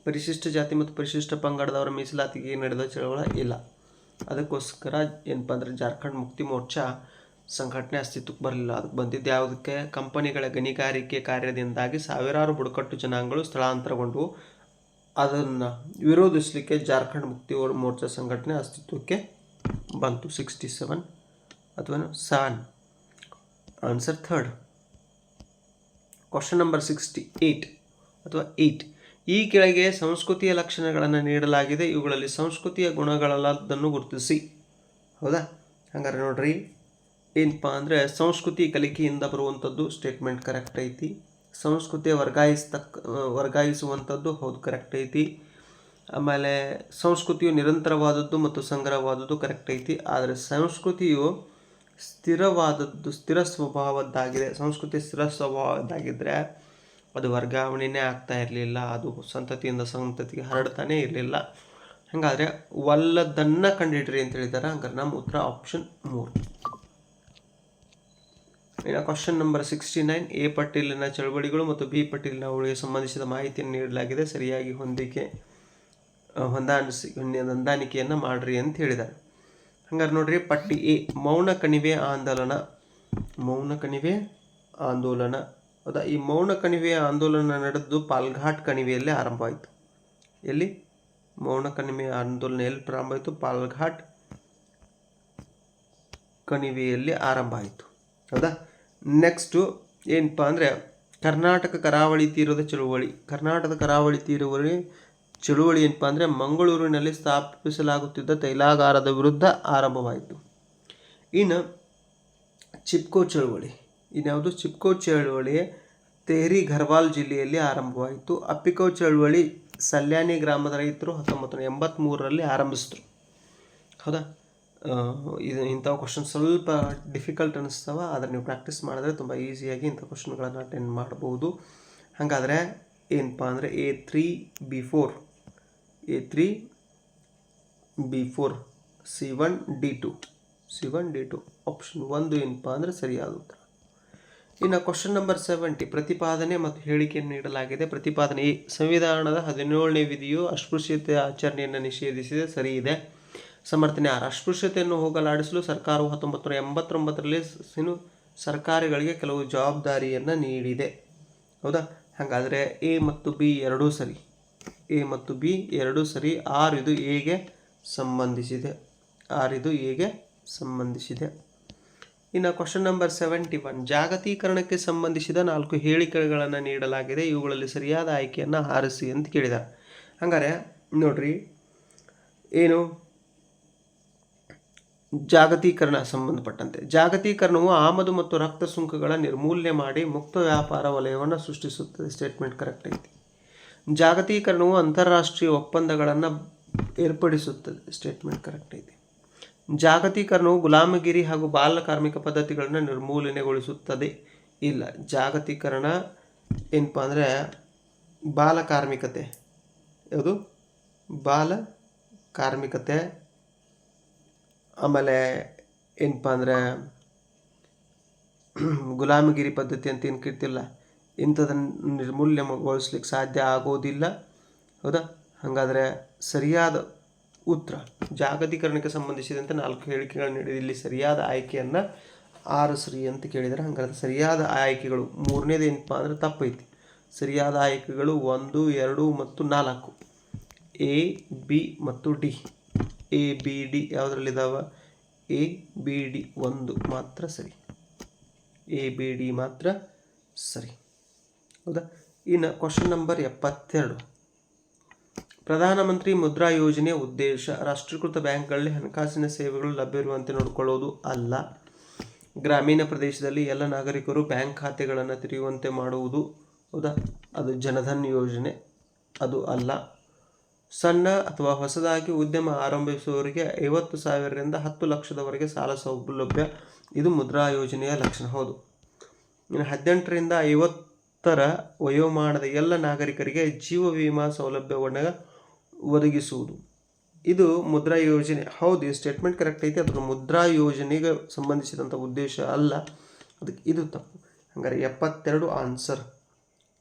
ಪರಿಶಿಷ್ಟ ಜಾತಿ ಮತ್ತು ಪರಿಶಿಷ್ಟ ಪಂಗಡದವರ ಮೀಸಲಾತಿಗೆ ನಡೆದ ಚಳವಳ ಇಲ್ಲ. ಅದಕ್ಕೋಸ್ಕರ ಏನಪ್ಪ ಅಂದರೆ ಜಾರ್ಖಂಡ್ ಮುಕ್ತಿ ಮೋರ್ಚಾ ಸಂಘಟನೆ ಅಸ್ತಿತ್ವಕ್ಕೆ ಬರಲಿಲ್ಲ. ಅದಕ್ಕೆ ಬಂದಿದ್ದು ಯಾವುದಕ್ಕೆ? ಕಂಪನಿಗಳ ಗಣಿಗಾರಿಕೆ ಕಾರ್ಯದಿಂದಾಗಿ ಸಾವಿರಾರು ಬುಡಕಟ್ಟು ಜನಾಂಗಗಳು ಸ್ಥಳಾಂತರಗೊಂಡವು ಅದನ್ನು ವಿರೋಧಿಸಲಿಕ್ಕೆ ಜಾರ್ಖಂಡ್ ಮುಕ್ತಿ ಮೋರ್ಚಾ ಸಂಘಟನೆ ಅಸ್ತಿತ್ವಕ್ಕೆ ಬಂತು ಸಿಕ್ಸ್ಟಿ ಸೆವೆನ್ ಅಥವಾ seven answer third question number sixty eight ಅಥವಾ ಏಯ್ಟ್ ಈ ಕೆಳಗೆ ಸಂಸ್ಕೃತಿಯ ಲಕ್ಷಣಗಳನ್ನು ನೀಡಲಾಗಿದೆ. ಇವುಗಳಲ್ಲಿ ಸಂಸ್ಕೃತಿಯ ಗುಣಗಳಲ್ಲದನ್ನು ಗುರುತಿಸಿ. ಹೌದಾ? ಹಂಗಾರೆ ನೋಡ್ರಿ. ಏನಪ್ಪ ಅಂದರೆ ಸಂಸ್ಕೃತಿ ಕಲಿಕೆಯಿಂದ ಬರುವಂಥದ್ದು ಸ್ಟೇಟ್ಮೆಂಟ್ ಕರೆಕ್ಟ್ ಐತಿ. ಸಂಸ್ಕೃತಿಯ ವರ್ಗಾಯಿಸ್ತಕ್ಕ ವರ್ಗಾಯಿಸುವಂಥದ್ದು ಹೌದು ಕರೆಕ್ಟ್ ಐತಿ. ಆಮೇಲೆ ಸಂಸ್ಕೃತಿಯು ನಿರಂತರವಾದದ್ದು ಮತ್ತು ಸಂಗ್ರಹವಾದದ್ದು ಕರೆಕ್ಟ್ ಐತಿ. ಆದರೆ ಸಂಸ್ಕೃತಿಯು ಸ್ಥಿರವಾದದ್ದು, ಸ್ಥಿರ ಸ್ವಭಾವದ್ದಾಗಿದೆ. ಸಂಸ್ಕೃತಿ ಸ್ಥಿರ ಸ್ವಭಾವದ್ದಾಗಿದ್ದರೆ ಅದು ವರ್ಗಾವಣೆಯೇ ಆಗ್ತಾ ಇರಲಿಲ್ಲ. ಅದು ಸಂತತಿಯಿಂದ ಸಂತತಿಗೆ ಹರಡ್ತಾನೆ ಇರಲಿಲ್ಲ. ಹಾಗಾದರೆ ಒಲ್ಲದನ್ನು ಕಂಡಿಡ್ರಿ ಅಂತ ಹೇಳಿದ್ದಾರೆ ಹಂಗಾರೆ ನಮ್ಮ ಉತ್ತರ ಆಪ್ಷನ್ ಮೂರು. ಇನ್ನು question number sixty nine A ಪಟ್ಟಿಲಿನ ಚಳವಳಿಗಳು ಮತ್ತು ಬಿ ಪಟ್ಟಿಲಿನ ಅವಳಿಗೆ ಸಂಬಂಧಿಸಿದ ಮಾಹಿತಿಯನ್ನು ನೀಡಲಾಗಿದೆ. ಸರಿಯಾಗಿ ಹೊಂದಿಕೆ ಹೊಂದಾಣಿಸಿ ಹೊಂದಾಣಿಕೆಯನ್ನು ಮಾಡ್ರಿ ಅಂತ ಹೇಳಿದ್ದಾರೆ ಹಂಗಾರೆ ನೋಡ್ರಿ, ಪಟ್ಟಿ ಎ, ಮೌನ ಕಣಿವೆ ಆಂದೋಲನ. ಮೌನ ಕಣಿವೆ ಆಂದೋಲನ. ಹೌದಾ? ಈ ಮೌನ ಕಣಿವೆ ಆಂದೋಲನ ನಡೆದು ಪಾಲ್ಘಾಟ್ ಕಣಿವೆಯಲ್ಲೇ ಆರಂಭ ಆಯಿತು. ಎಲ್ಲಿ? ಮೌನ ಕಣಿವೆ ಆಂದೋಲನ ಎಲ್ಲಿ ಪ್ರಾರಂಭ ಆಯಿತು? ಪಾಲ್ಘಾಟ್ ಕಣಿವೆಯಲ್ಲಿ ಆರಂಭ ಆಯಿತು. ಹೌದಾ? ನೆಕ್ಸ್ಟು ಏನಪ್ಪ ಅಂದರೆ, ಕರ್ನಾಟಕ ಕರಾವಳಿ ತೀರದ ಚಳುವಳಿ. ಕರ್ನಾಟಕದ ಕರಾವಳಿ ತೀರುವಳಿ ಚಳುವಳಿ ಏನಪ್ಪ ಅಂದರೆ ಮಂಗಳೂರಿನಲ್ಲಿ ಸ್ಥಾಪಿಸಲಾಗುತ್ತಿದ್ದ ತೈಲಾಗಾರದ ವಿರುದ್ಧ ಆರಂಭವಾಯಿತು. ಇನ್ನು ಚಿಪ್ಕೋ ಚಳುವಳಿ. ಇನ್ಯಾವುದು? ಚಿಪ್ಕೋ ಚಳುವಳಿ ತೆಹರಿ ಘರ್ವಾಲ್ ಜಿಲ್ಲೆಯಲ್ಲಿ ಆರಂಭವಾಯಿತು. ಅಪ್ಪಿಕೋ ಚಳುವಳಿ ಸಲ್ಯಾನಿ ಗ್ರಾಮದ ರೈತರು ಹತ್ತೊಂಬತ್ತು ನೂರ ಎಂಬತ್ತ್ಮೂರರಲ್ಲಿ ಆರಂಭಿಸಿದ್ರು. ಹೌದಾ? ಇದು ಇಂಥ ಕ್ವಶನ್ ಸ್ವಲ್ಪ ಡಿಫಿಕಲ್ಟ್ ಅನ್ನಿಸ್ತವ ಆದರೆ ನೀವು ಪ್ರಾಕ್ಟೀಸ್ ಮಾಡಿದ್ರೆ ತುಂಬ ಈಸಿಯಾಗಿ ಇಂಥ ಕ್ವಶನ್ಗಳನ್ನು ಅಟೆಂಡ್ ಮಾಡ್ಬೋದು. ಹಾಗಾದರೆ ಏನಪ್ಪ ಅಂದರೆ A three B four A three B four C one D two C one D two option ಒಂದು ಏನಪ್ಪ ಅಂದರೆ ಸರಿಯಾದ ಉತ್ತರ. ಇನ್ನು ಕ್ವಶನ್ ನಂಬರ್ ಸೆವೆಂಟಿ ಪ್ರತಿಪಾದನೆ ಮತ್ತು ಹೇಳಿಕೆಯನ್ನು ನೀಡಲಾಗಿದೆ. ಪ್ರತಿಪಾದನೆ ಈ ಸಂವಿಧಾನದ ಹದಿನೇಳನೇ ವಿಧಿಯು ಅಸ್ಪೃಶ್ಯತೆ ಆಚರಣೆಯನ್ನು ನಿಷೇಧಿಸಿದೆ, ಸರಿ ಇದೆ. ಸಮರ್ಥನೆ ಆರು, ಅಸ್ಪೃಶ್ಯತೆಯನ್ನು ಹೋಗಲಾಡಿಸಲು ಸರ್ಕಾರವು ಹತ್ತೊಂಬತ್ತು ನೂರ ಎಂಬತ್ತೊಂಬತ್ತರಲ್ಲಿ ಸಿನು ಸರ್ಕಾರಗಳಿಗೆ ಕೆಲವು ಜವಾಬ್ದಾರಿಯನ್ನು ನೀಡಿದೆ. ಹೌದಾ? ಹಾಗಾದರೆ ಎ ಮತ್ತು ಬಿ ಎರಡೂ ಸರಿ. ಎ ಮತ್ತು ಬಿ ಎರಡು ಸರಿ ಆರ್ ಇದು ಎಗೆ ಸಂಬಂಧಿಸಿದೆ? ಆರ್ ಇದು ಎಗೆ ಸಂಬಂಧಿಸಿದೆ? ಇನ್ನು ಕ್ವಶನ್ ನಂಬರ್ ಸೆವೆಂಟಿ ಒನ್ ಜಾಗತೀಕರಣಕ್ಕೆ ಸಂಬಂಧಿಸಿದ ನಾಲ್ಕು ಹೇಳಿಕೆಗಳನ್ನು ನೀಡಲಾಗಿದೆ. ಇವುಗಳಲ್ಲಿ ಸರಿಯಾದ ಆಯ್ಕೆಯನ್ನು ಆರಿಸಿ ಅಂತ ಕೇಳಿದ್ದಾರೆ ಹಂಗಾರೆ ನೋಡ್ರಿ, ಏನು? ಜಾಗತೀಕರಣ ಸಂಬಂಧಪಟ್ಟಂತೆ. ಜಾಗತೀಕರಣವು ಆಮದು ಮತ್ತು ರಕ್ತ ಸುಂಕಗಳ ನಿರ್ಮೂಲನೆ ಮಾಡಿ ಮುಕ್ತ ವ್ಯಾಪಾರ ವಲಯವನ್ನು ಸೃಷ್ಟಿಸುತ್ತದೆ. ಸ್ಟೇಟ್ಮೆಂಟ್ ಕರೆಕ್ಟ್ ಐತಿ. ಜಾಗತೀಕರಣವು ಅಂತಾರಾಷ್ಟ್ರೀಯ ಒಪ್ಪಂದಗಳನ್ನು ಏರ್ಪಡಿಸುತ್ತದೆ. ಸ್ಟೇಟ್ಮೆಂಟ್ ಕರೆಕ್ಟ್ ಐತಿ. ಜಾಗತೀಕರಣವು ಗುಲಾಮಗಿರಿ ಹಾಗೂ ಬಾಲ ಕಾರ್ಮಿಕ ಪದ್ಧತಿಗಳನ್ನು ನಿರ್ಮೂಲನೆಗೊಳಿಸುತ್ತದೆ. ಇಲ್ಲ, ಜಾಗತೀಕರಣ ಏನಪ್ಪ ಅಂದರೆ ಬಾಲ ಕಾರ್ಮಿಕತೆ. ಯಾವುದು? ಬಾಲ ಕಾರ್ಮಿಕತೆ. ಆಮೇಲೆ ಏನಪ್ಪ ಅಂದರೆ ಗುಲಾಮಗಿರಿ ಪದ್ಧತಿ ಅಂತ ಏನು ಕೇಳ್ತಿಲ್ಲ? ಇಂಥದನ್ನು ನಿರ್ಮೂಲ್ಯಗೊಳಿಸ್ಲಿಕ್ಕೆ ಸಾಧ್ಯ ಆಗೋದಿಲ್ಲ. ಹೌದಾ? ಹಾಗಾದರೆ ಸರಿಯಾದ ಉತ್ತರ, ಜಾಗತೀಕರಣಕ್ಕೆ ಸಂಬಂಧಿಸಿದಂತೆ ನಾಲ್ಕು ಹೇಳಿಕೆಗಳನ್ನು ನೀಡಿದ. ಇಲ್ಲಿ ಸರಿಯಾದ ಆಯ್ಕೆಯನ್ನು ಆರಿಸ್ರಿ ಅಂತ ಕೇಳಿದರೆ ಹಂಗಾದ್ರೆ ಸರಿಯಾದ ಆಯ್ಕೆಗಳು ಮೂರನೇದು ಏನಪ್ಪ ಅಂದರೆ ತಪ್ಪೈತಿ. ಸರಿಯಾದ ಆಯ್ಕೆಗಳು ಒಂದು, ಎರಡು ಮತ್ತು ನಾಲ್ಕು. ಎ, ಬಿ ಮತ್ತು ಡಿ. ಎ, ಬಿ, ಡಿ ಯಾವುದ್ರಲ್ಲಿದ್ದಾವ ಎ, ಬಿ, ಡಿ ಒಂದು ಮಾತ್ರ ಸರಿ. ಎ, ಬಿ, ಡಿ ಮಾತ್ರ ಸರಿ. ಹೌದಾ? ಇನ್ನು ಕ್ವಶನ್ ನಂಬರ್ ಎಪ್ಪತ್ತೆರಡು. ಪ್ರಧಾನಮಂತ್ರಿ ಮುದ್ರಾ ಯೋಜನೆಯ ಉದ್ದೇಶ, ರಾಷ್ಟ್ರೀಕೃತ ಬ್ಯಾಂಕ್ಗಳಲ್ಲಿ ಹಣಕಾಸಿನ ಸೇವೆಗಳು ಲಭ್ಯವಿರುವಂತೆ ನೋಡಿಕೊಳ್ಳುವುದು ಅಲ್ಲ. ಗ್ರಾಮೀಣ ಪ್ರದೇಶದಲ್ಲಿ ಎಲ್ಲ ನಾಗರಿಕರು ಬ್ಯಾಂಕ್ ಖಾತೆಗಳನ್ನು ತೆರೆಯುವಂತೆ ಮಾಡುವುದು, ಹೌದಾ? ಅದು ಜನಧನ್ ಯೋಜನೆ, ಅದು ಅಲ್ಲ. ಸಣ್ಣ ಅಥವಾ ಹೊಸದಾಗಿ ಉದ್ಯಮ ಆರಂಭಿಸುವವರಿಗೆ ಐವತ್ತು ಸಾವಿರದಿಂದ ಹತ್ತು ಲಕ್ಷದವರೆಗೆ ಸಾಲ ಸೌಲಭ್ಯ. ಇದು ಮುದ್ರಾ ಯೋಜನೆಯ ಲಕ್ಷಣ, ಹೌದು. ಇನ್ನು ಹದಿನೆಂಟರಿಂದ ಐವತ್ತರ ವಯೋಮಾನದ ಎಲ್ಲ ನಾಗರಿಕರಿಗೆ ಜೀವ ವಿಮಾ ಸೌಲಭ್ಯವನ್ನು ಒದಗಿಸುವುದು. ಇದು ಮುದ್ರಾ ಯೋಜನೆ. ಹೌದು, ಈ ಸ್ಟೇಟ್ಮೆಂಟ್ ಕರೆಕ್ಟ್ ಐತಿ. ಅದರ ಮುದ್ರಾ ಯೋಜನೆಗೆ ಸಂಬಂಧಿಸಿದಂಥ ಉದ್ದೇಶ ಅಲ್ಲ. ಅದಕ್ಕೆ ಇದು ತಪ್ಪು. ಹಂಗಾರೆ ಎಪ್ಪತ್ತೆರಡು ಆನ್ಸರ್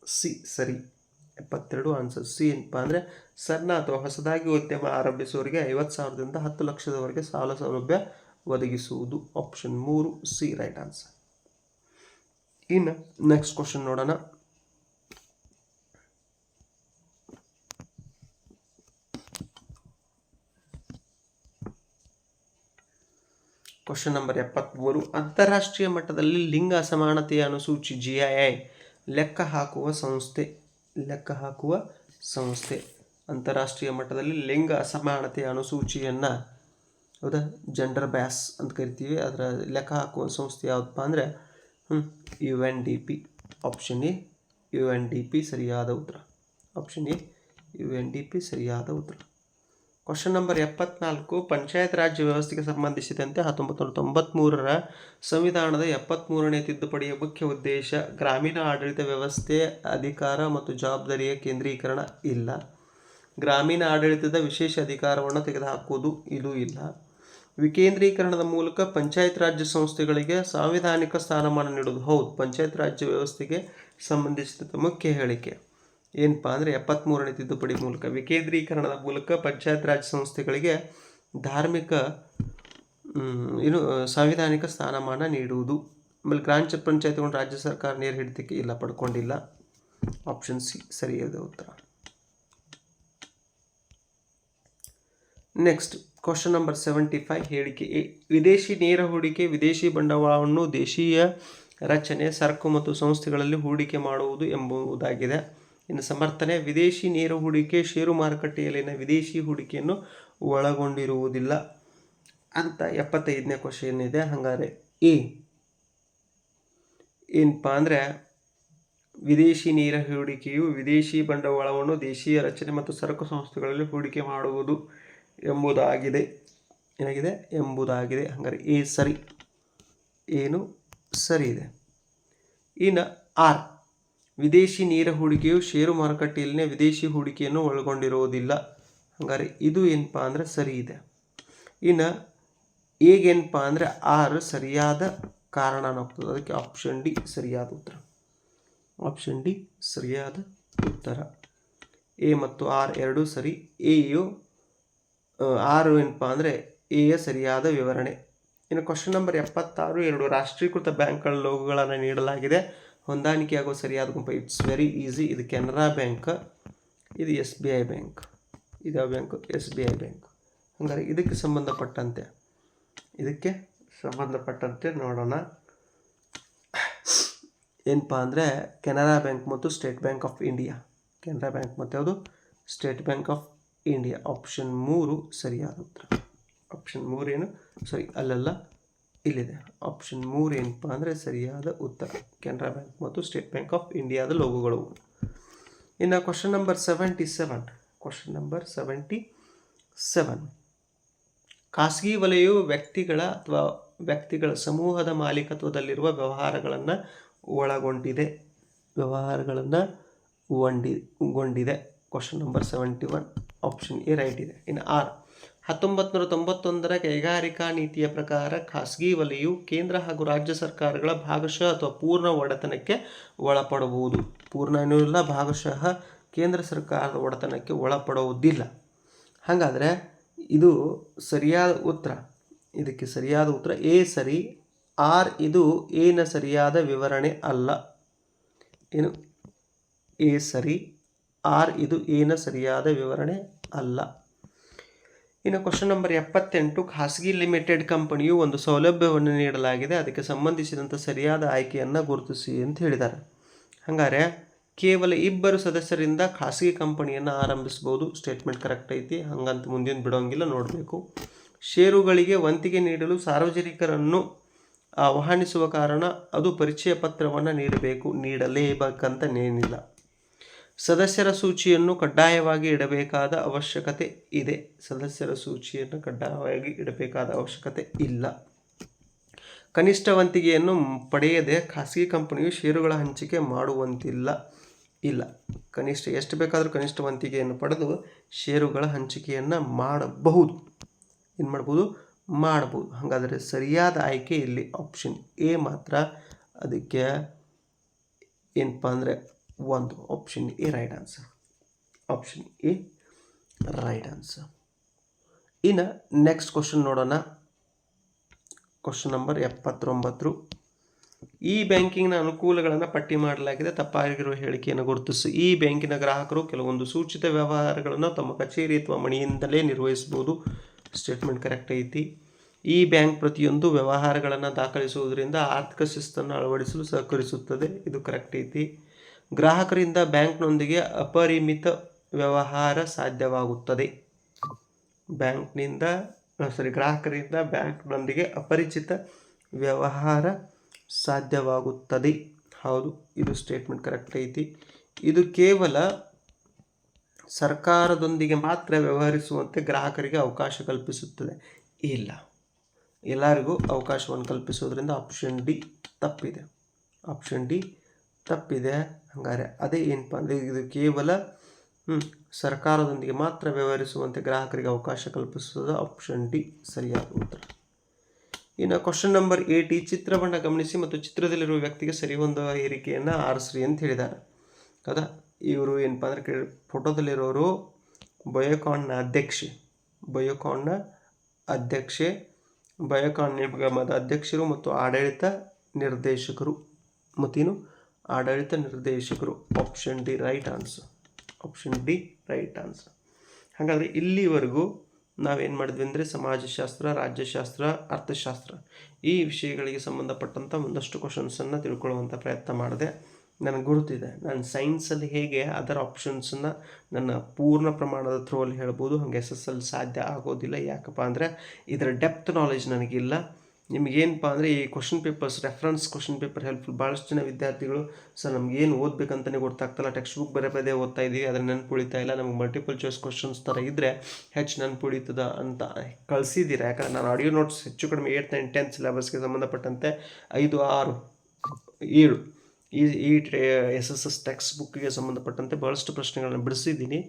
ಸಿ ಸರಿ. ಎಪ್ಪತ್ತೆರಡು ಆನ್ಸರ್ ಸಿ ಏನಪ್ಪ ಅಂದರೆ, ಸಣ್ಣ ಅಥವಾ ಹೊಸದಾಗಿ ಉದ್ಯಮ ಆರಂಭಿಸುವವರಿಗೆ ಐವತ್ತು ಸಾವಿರದಿಂದ ಹತ್ತು ಲಕ್ಷದವರೆಗೆ ಸಾಲ ಸೌಲಭ್ಯ ಒದಗಿಸುವುದು. ಆಪ್ಷನ್ ಮೂರು ಸಿ ರೈಟ್ ಆನ್ಸರ್ ಇನ್ನು ನೆಕ್ಸ್ಟ್ ಕ್ವಶನ್ ನೋಡೋಣ. ಕ್ವಶನ್ ನಂಬರ್ ಎಪ್ಪತ್ತ್ಮೂರು ಅಂತಾರಾಷ್ಟ್ರೀಯ ಮಟ್ಟದಲ್ಲಿ ಲಿಂಗ ಅಸಮಾನತೆಯ ಅನುಸೂಚಿ ಜಿ ಐ ಐ ಲೆಕ್ಕ ಹಾಕುವ ಸಂಸ್ಥೆ, ಲೆಕ್ಕ ಹಾಕುವ ಸಂಸ್ಥೆ. ಅಂತಾರಾಷ್ಟ್ರೀಯ ಮಟ್ಟದಲ್ಲಿ ಲಿಂಗ ಅಸಮಾನತೆಯ ಅನುಸೂಚಿಯನ್ನು ಹೌದಾ? ಜೆಂಡರ್ ಬ್ಯಾಸ್ ಅಂತ ಕರಿತೀವಿ. ಅದರ ಲೆಕ್ಕ ಹಾಕುವ ಸಂಸ್ಥೆ ಯಾವುದಪ್ಪ ಅಂದರೆ U N D P option A U N D P ಸರಿಯಾದ ಉತ್ತರ. Option A U N D P ಸರಿಯಾದ ಉತ್ತರ. ಕ್ವಶನ್ ನಂಬರ್ ಎಪ್ಪತ್ನಾಲ್ಕು, ಪಂಚಾಯತ್ ರಾಜ್ ವ್ಯವಸ್ಥೆಗೆ ಸಂಬಂಧಿಸಿದಂತೆ ಹತ್ತೊಂಬತ್ತು ನೂರ ತೊಂಬತ್ತ್ಮೂರರ ಸಂವಿಧಾನದ ಎಪ್ಪತ್ತ್ಮೂರನೇ ತಿದ್ದುಪಡಿಯ ಮುಖ್ಯ ಉದ್ದೇಶ ಗ್ರಾಮೀಣ ಆಡಳಿತ ವ್ಯವಸ್ಥೆ, ಅಧಿಕಾರ ಮತ್ತು ಜವಾಬ್ದಾರಿಯ ಕೇಂದ್ರೀಕರಣ ಇಲ್ಲ. ಗ್ರಾಮೀಣ ಆಡಳಿತದ ವಿಶೇಷ ಅಧಿಕಾರವನ್ನು ತೆಗೆದುಹಾಕುವುದು ಇದು ಇಲ್ಲ. ವಿಕೇಂದ್ರೀಕರಣದ ಮೂಲಕ ಪಂಚಾಯತ್ ರಾಜ್ಯ ಸಂಸ್ಥೆಗಳಿಗೆ ಸಾಂವಿಧಾನಿಕ ಸ್ಥಾನಮಾನ ನೀಡೋದು ಹೌದು, ಪಂಚಾಯತ್ ರಾಜ್ಯ ವ್ಯವಸ್ಥೆಗೆ ಸಂಬಂಧಿಸಿದ ಮುಖ್ಯ ಹೇಳಿಕೆ. ಏನಪ್ಪ ಅಂದರೆ ಎಪ್ಪತ್ತ್ಮೂರನೇ ತಿದ್ದುಪಡಿ ಮೂಲಕ, ವಿಕೇಂದ್ರೀಕರಣದ ಮೂಲಕ ಪಂಚಾಯತ್ ರಾಜ್ ಸಂಸ್ಥೆಗಳಿಗೆ ಧಾರ್ಮಿಕ ಏನು ಸಾಂವಿಧಾನಿಕ ಸ್ಥಾನಮಾನ ನೀಡುವುದು. ಆಮೇಲೆ ಗ್ರಾಮ ಪಂಚಾಯತ್ಗಳು ರಾಜ್ಯ ಸರ್ಕಾರ ನೇರ ಹಿಡಿತಕ್ಕೆ ಇಲ್ಲ, ಪಡ್ಕೊಂಡಿಲ್ಲ. ಆಪ್ಷನ್ ಸಿ ಸರಿಯಾದ ಉತ್ತರ. Next question number seventy five ಹೇಳಿಕೆ ಎ. ವಿದೇಶಿ ನೇರ ಹೂಡಿಕೆ, ವಿದೇಶಿ ಬಂಡವಾಳವನ್ನು ದೇಶೀಯ ರಚನೆ, ಸರಕು ಮತ್ತು ಸಂಸ್ಥೆಗಳಲ್ಲಿ ಹೂಡಿಕೆ ಮಾಡುವುದು ಎಂಬುದಾಗಿದೆ. ಇನ್ನು ಸಮರ್ಥನೆ, ವಿದೇಶಿ ನೇರ ಹೂಡಿಕೆ ಷೇರು ಮಾರುಕಟ್ಟೆಯಲ್ಲಿನ ವಿದೇಶಿ ಹೂಡಿಕೆಯನ್ನು ಒಳಗೊಂಡಿರುವುದಿಲ್ಲ ಅಂತ ಎಪ್ಪತ್ತೈದನೇ ಕ್ವಶನ್ ಇದೆ. ಹಾಗಾದರೆ ಎ. ಏನಪ್ಪ ಅಂದರೆ, ವಿದೇಶಿ ನೇರ ಹೂಡಿಕೆಯು ವಿದೇಶಿ ಬಂಡವಾಳವನ್ನು ದೇಶೀಯ ರಚನೆ ಮತ್ತು ಸರಕು ಸಂಸ್ಥೆಗಳಲ್ಲಿ ಹೂಡಿಕೆ ಮಾಡುವುದು ಎಂಬುದಾಗಿದೆ. ಏನಾಗಿದೆ? ಎಂಬುದಾಗಿದೆ. ಹಾಗಾದರೆ ಎ ಸರಿ. ಏನು? ಸರಿ ಇದೆ. ಇನ್ನು ಆರ್. ವಿದೇಶಿ ನೇರ ಹೂಡಿಕೆಯು ಷೇರು ಮಾರುಕಟ್ಟೆಯಲ್ಲಿನ ವಿದೇಶಿ ಹೂಡಿಕೆಯನ್ನು ಒಳಗೊಂಡಿರುವುದಿಲ್ಲ. ಹಾಗಾದರೆ ಇದು ಏನಪ್ಪ ಅಂದರೆ ಸರಿ ಇದೆ. ಇನ್ನು ಏನಪ್ಪ ಅಂದರೆ ಆರ್ ಸರಿಯಾದ ಕಾರಣ ಅನ್ನೋಗ್ತದೆ ಅದಕ್ಕೆ ಆಪ್ಷನ್ ಡಿ ಸರಿಯಾದ ಉತ್ತರ. ಆಪ್ಷನ್ ಡಿ ಸರಿಯಾದ ಉತ್ತರ. ಎ ಮತ್ತು ಆರ್ ಎರಡೂ ಸರಿ. ಎಯು ಆರು ಏನಪ್ಪ ಅಂದರೆ ಎಯ ಸರಿಯಾದ ವಿವರಣೆ. ಇನ್ನು ಕ್ವಶನ್ ನಂಬರ್ ಎಪ್ಪತ್ತಾರು, ಎರಡು ರಾಷ್ಟ್ರೀಕೃತ ಬ್ಯಾಂಕ್ಗಳ ಲೋಗೋಗಳನ್ನು ನೀಡಲಾಗಿದೆ. ಹೊಂದಾಣಿಕೆಯಾಗುವ ಸರಿಯಾದ ಗುಂಪು ಇಟ್ಸ್ ವೆರಿ ಈಸಿ ಇದು ಕೆನರಾ ಬ್ಯಾಂಕ್, ಇದು ಎಸ್ ಬಿ ಐ ಬ್ಯಾಂಕ್, ಇದು ಯಾವ bank? S B I bank. ಹಂಗಾರೆ ಇದಕ್ಕೆ ಸಂಬಂಧಪಟ್ಟಂತೆ ಇದಕ್ಕೆ ಸಂಬಂಧಪಟ್ಟಂತೆ ನೋಡೋಣ. ಏನಪ್ಪ ಅಂದರೆ ಕೆನರಾ ಬ್ಯಾಂಕ್ ಮತ್ತು State Bank of India. Canara bank ಮತ್ತು ಯಾವುದು? State Bank of India option ಮೂರು ಸರಿಯಾದ ಉತ್ತರ. ಆಪ್ಷನ್ ಮೂರೇನು ಸಾರಿ ಅಲ್ಲೆಲ್ಲ, ಇಲ್ಲಿದೆ. ಆಪ್ಷನ್ ಮೂರು ಏನಪ್ಪ ಅಂದರೆ ಸರಿಯಾದ ಉತ್ತರ. ಕೆನರಾ ಬ್ಯಾಂಕ್ ಮತ್ತು ಸ್ಟೇಟ್ ಬ್ಯಾಂಕ್ ಆಫ್ ಇಂಡಿಯಾದ ಲೋಗೋಗಳು. ಇನ್ನು question number seventy seven question number seventy seven ಖಾಸಗಿ ವಲಯವು ವ್ಯಕ್ತಿಗಳ ಅಥವಾ ವ್ಯಕ್ತಿಗಳ ಸಮೂಹದ ಮಾಲೀಕತ್ವದಲ್ಲಿರುವ ವ್ಯವಹಾರಗಳನ್ನು ಒಳಗೊಂಡಿದೆ. ವ್ಯವಹಾರಗಳನ್ನು ಒಂಡಿ ಗೊಂಡಿದೆ. Question number seventy one option A right ಇದೆ. ಇನ್ನು ಆರ್ ಹತ್ತೊಂಬತ್ತು ನೂರ ತೊಂಬತ್ತೊಂದರ ಕೈಗಾರಿಕಾ ನೀತಿಯ ಪ್ರಕಾರ ಖಾಸಗಿ ವಲಯವು ಕೇಂದ್ರ ಹಾಗೂ ರಾಜ್ಯ ಸರ್ಕಾರಗಳ ಭಾಗಶಃ ಅಥವಾ ಪೂರ್ಣ ಒಡೆತನಕ್ಕೆ ಒಳಪಡಬಹುದು. ಪೂರ್ಣ ಏನೂ ಇಲ್ಲ, ಭಾಗಶಃ ಕೇಂದ್ರ ಸರ್ಕಾರದ ಒಡೆತನಕ್ಕೆ ಒಳಪಡುವುದಿಲ್ಲ ಹಾಗಾದರೆ ಇದು ಸರಿಯಾದ ಉತ್ತರ. ಇದಕ್ಕೆ ಸರಿಯಾದ ಉತ್ತರ ಎ ಸರಿ ಆರ್ ಇದು ಎನ ಸರಿಯಾದ ವಿವರಣೆ ಅಲ್ಲ. ಏನು? ಎ ಸರಿ ಆರ್ ಇದು ಏನ ಸರಿಯಾದ ವಿವರಣೆ ಅಲ್ಲ. ಇನ್ನು ಕ್ವಶನ್ ನಂಬರ್ ಎಪ್ಪತ್ತೆಂಟು, ಖಾಸಗಿ ಲಿಮಿಟೆಡ್ ಕಂಪನಿಯು ಒಂದು ಸೌಲಭ್ಯವನ್ನು ನೀಡಲಾಗಿದೆ. ಅದಕ್ಕೆ ಸಂಬಂಧಿಸಿದಂಥ ಸರಿಯಾದ ಆಯ್ಕೆಯನ್ನು ಗುರುತಿಸಿ ಅಂತ ಹೇಳಿದ್ದಾರೆ. ಹಾಗಾದರೆ ಕೇವಲ ಇಬ್ಬರು ಸದಸ್ಯರಿಂದ ಖಾಸಗಿ ಕಂಪನಿಯನ್ನು ಆರಂಭಿಸ್ಬೋದು ಸ್ಟೇಟ್ಮೆಂಟ್ ಕರೆಕ್ಟ್ ಐತಿ. ಹಂಗಂತ ಮುಂದಿನ ಬಿಡೋಂಗಿಲ್ಲ, ನೋಡಬೇಕು. ಷೇರುಗಳಿಗೆ ವಂತಿಗೆ ನೀಡಲು ಸಾರ್ವಜನಿಕರನ್ನು ಆಹ್ವಾನಿಸುವ ಕಾರಣ ಅದು ಪರಿಚಯ ಪತ್ರವನ್ನು ನೀಡಬೇಕು. ನೀಡಲೇಬೇಕಂತನೇನಿಲ್ಲ ಸದಸ್ಯರ ಸೂಚಿಯನ್ನು ಕಡ್ಡಾಯವಾಗಿ ಇಡಬೇಕಾದ ಅವಶ್ಯಕತೆ ಇದೆ. ಸದಸ್ಯರ ಸೂಚಿಯನ್ನು ಕಡ್ಡಾಯವಾಗಿ ಇಡಬೇಕಾದ ಅವಶ್ಯಕತೆ ಇಲ್ಲ. ಕನಿಷ್ಠ ವಂತಿಗೆಯನ್ನು ಪಡೆಯದೆ ಖಾಸಗಿ ಕಂಪನಿಯು ಷೇರುಗಳ ಹಂಚಿಕೆ ಮಾಡುವಂತಿಲ್ಲ. ಇಲ್ಲ. ಕನಿಷ್ಠ ಎಷ್ಟು ಬೇಕಾದರೂ ಕನಿಷ್ಠ ವಂತಿಗೆಯನ್ನು ಪಡೆದು ಷೇರುಗಳ ಹಂಚಿಕೆಯನ್ನು ಮಾಡಬಹುದು. ಏನು ಮಾಡ್ಬೋದು? ಮಾಡ್ಬೋದು ಹಾಗಾದರೆ ಸರಿಯಾದ ಆಯ್ಕೆ ಇಲ್ಲಿ ಆಪ್ಷನ್ ಎ ಮಾತ್ರ. ಅದಕ್ಕೆ ಏನಪ್ಪ ಅಂದರೆ ಒಂದು option A right answer option A right answer ಇನ್ನು ನೆಕ್ಸ್ಟ್ ಕ್ವಶನ್ ನೋಡೋಣ. ಕ್ವಶನ್ ನಂಬರ್ ಎಪ್ಪತ್ತೊಂಬತ್ತು. ಈ ಬ್ಯಾಂಕಿಂಗ್ನ ಅನುಕೂಲಗಳನ್ನು ಪಟ್ಟಿ ಮಾಡಲಾಗಿದೆ. ತಪ್ಪಾಗಿರುವ ಹೇಳಿಕೆಯನ್ನು ಗುರುತಿಸಿ. ಈ ಬ್ಯಾಂಕಿನ ಗ್ರಾಹಕರು ಕೆಲವೊಂದು ಸೂಚಿತ ವ್ಯವಹಾರಗಳನ್ನು ತಮ್ಮ ಕಚೇರಿ ಅಥವಾ ಮನೆಯಿಂದಲೇ ನಿರ್ವಹಿಸಬಹುದು. ಸ್ಟೇಟ್ಮೆಂಟ್ ಕರೆಕ್ಟ್ ಐತಿ. ಈ ಬ್ಯಾಂಕ್ ಪ್ರತಿಯೊಂದು ವ್ಯವಹಾರಗಳನ್ನು ದಾಖಲಿಸುವುದರಿಂದ ಆರ್ಥಿಕ ಶಿಸ್ತನ್ನು ಅಳವಡಿಸಲು ಸಹಕರಿಸುತ್ತದೆ. ಇದು ಕರೆಕ್ಟ್ ಐತಿ. ಗ್ರಾಹಕರಿಂದ ಬ್ಯಾಂಕ್ನೊಂದಿಗೆ ಅಪರಿಮಿತ ವ್ಯವಹಾರ ಸಾಧ್ಯವಾಗುತ್ತದೆ. ಬ್ಯಾಂಕ್ನಿಂದ ಸಾರಿ ಗ್ರಾಹಕರಿಂದ ಬ್ಯಾಂಕ್ನೊಂದಿಗೆ ಅಪರಿಚಿತ ವ್ಯವಹಾರ ಸಾಧ್ಯವಾಗುತ್ತದೆ. ಹೌದು, ಇದು ಸ್ಟೇಟ್ಮೆಂಟ್ ಕರೆಕ್ಟ್ ಐತಿ. ಇದು ಕೇವಲ ಸರ್ಕಾರದೊಂದಿಗೆ ಮಾತ್ರ ವ್ಯವಹರಿಸುವಂತೆ ಗ್ರಾಹಕರಿಗೆ ಅವಕಾಶ ಕಲ್ಪಿಸುತ್ತದೆ. ಇಲ್ಲ. ಎಲ್ಲರಿಗೂ ಅವಕಾಶವನ್ನು ಕಲ್ಪಿಸೋದ್ರಿಂದ ಆಪ್ಷನ್ ಡಿ ತಪ್ಪಿದೆ. ಆಪ್ಷನ್ ಡಿ ತಪ್ಪಿದೆ. ಹಂಗಾರೆ ಅದೇ ಏನಪ್ಪ ಅಂದರೆ ಇದು ಕೇವಲ ಸರ್ಕಾರದೊಂದಿಗೆ ಮಾತ್ರ ವ್ಯವಹರಿಸುವಂತೆ ಗ್ರಾಹಕರಿಗೆ ಅವಕಾಶ ಕಲ್ಪಿಸುವುದು ಆಪ್ಷನ್ ಡಿ ಸರಿಯಾದ ಉತ್ತರ. ಇನ್ನು ಕ್ವಶನ್ ನಂಬರ್ ಏಟ್ ಈ ಚಿತ್ರವನ್ನು ಗಮನಿಸಿ ಮತ್ತು ಚಿತ್ರದಲ್ಲಿರುವ ವ್ಯಕ್ತಿಗೆ ಸರಿಹೊಂದುವ ಏರಿಕೆಯನ್ನು ಆರಿಸ್ರಿ ಅಂತ ಹೇಳಿದ್ದಾರೆ. ಹೌದಾ? ಇವರು ಏನಪ್ಪ ಅಂದರೆ ಕೇಳಿ ಫೋಟೋದಲ್ಲಿರೋರು ಬಯೋಕಾನ್ನ ಅಧ್ಯಕ್ಷೆ. ಬಯೋಕಾನ್ನ ಅಧ್ಯಕ್ಷೆ ಬಯೋಕಾನ್ ನಿಗಮದ ಅಧ್ಯಕ್ಷರು ಮತ್ತು ಆಡಳಿತ ನಿರ್ದೇಶಕರು. ಮತ್ತೇನು? ಆಡಳಿತ ನಿರ್ದೇಶಕರು option D right answer option D right answer ಹಾಗಾದರೆ ಇಲ್ಲಿವರೆಗೂ ನಾವೇನು ಮಾಡಿದ್ವಿ ಅಂದರೆ ಸಮಾಜಶಾಸ್ತ್ರ, ರಾಜ್ಯಶಾಸ್ತ್ರ, ಅರ್ಥಶಾಸ್ತ್ರ ಈ ವಿಷಯಗಳಿಗೆ ಸಂಬಂಧಪಟ್ಟಂಥ ಒಂದಷ್ಟು ಕ್ವಶನ್ಸನ್ನು ತಿಳ್ಕೊಳ್ಳುವಂಥ ಪ್ರಯತ್ನ ಮಾಡಿದೆ. ನನಗೆ ಗುರುತಿದೆ. ನಾನು ಸೈನ್ಸಲ್ಲಿ ಹೇಗೆ ಅದರ ಆಪ್ಷನ್ಸನ್ನು ನನ್ನ ಪೂರ್ಣ ಪ್ರಮಾಣದ ಥ್ರೋಲ್ಲಿ ಹೇಳ್ಬೋದು. ಹಾಗೆ ಎಸ್ ಸಾಧ್ಯ ಆಗೋದಿಲ್ಲ. ಯಾಕಪ್ಪ ಅಂದರೆ ಇದರ ಡೆಪ್ತ್ ನಾಲೆಜ್ ನನಗಿಲ್ಲ. ನಿಮಗೇನಪ್ಪ ಅಂದರೆ ಈ question papers reference question paper helpful ಭಾಳಷ್ಟು ಜನ ವಿದ್ಯಾರ್ಥಿಗಳು, ಸರ್ ನಮ್ಗೆ ಏನು ಓದಬೇಕಂತಲೇ ಗೊತ್ತಾಗ್ತಲ್ಲ. ಟೆಕ್ಸ್ಟ್ ಬುಕ್ ಬರೇ ಪದೇ ಓದ್ತಾ ಇದ್ದೀವಿ ಅದ್ರ ನೆನಪು ಉಳಿತಾ ಇಲ್ಲ. ನಮಗೆ ಮಲ್ಟಿಪಲ್ ಚಾಯ್ಸ್ ಕ್ವಶನ್ಸ್ ಥರ ಇದ್ದರೆ ಹೆಚ್ಚು ನೆನಪು ಉಳಿತದ ಅಂತ ಕಳಿಸಿದ್ದೀರ ಯಾಕಂದ್ರೆ ನಾನು ಆಡಿಯೋ ನೋಟ್ಸ್ ಹೆಚ್ಚು ಕಡಿಮೆ ಏಯ್ಟ್ ನೈನ್ ಟೆಂತ್ ಸಿಲೆಬಸ್ಗೆ ಸಂಬಂಧಪಟ್ಟಂತೆ ಐದು, ಆರು, ಏಳು ಈ ಈ ಎಸ್ ಎಸ್ ಎಸ್ ಟೆಕ್ಸ್ಟ್ ಬುಕ್ಗೆ ಸಂಬಂಧಪಟ್ಟಂತೆ ಭಾಳಷ್ಟು ಪ್ರಶ್ನೆಗಳನ್ನು ಬಿಡಿಸಿದ್ದೀನಿ.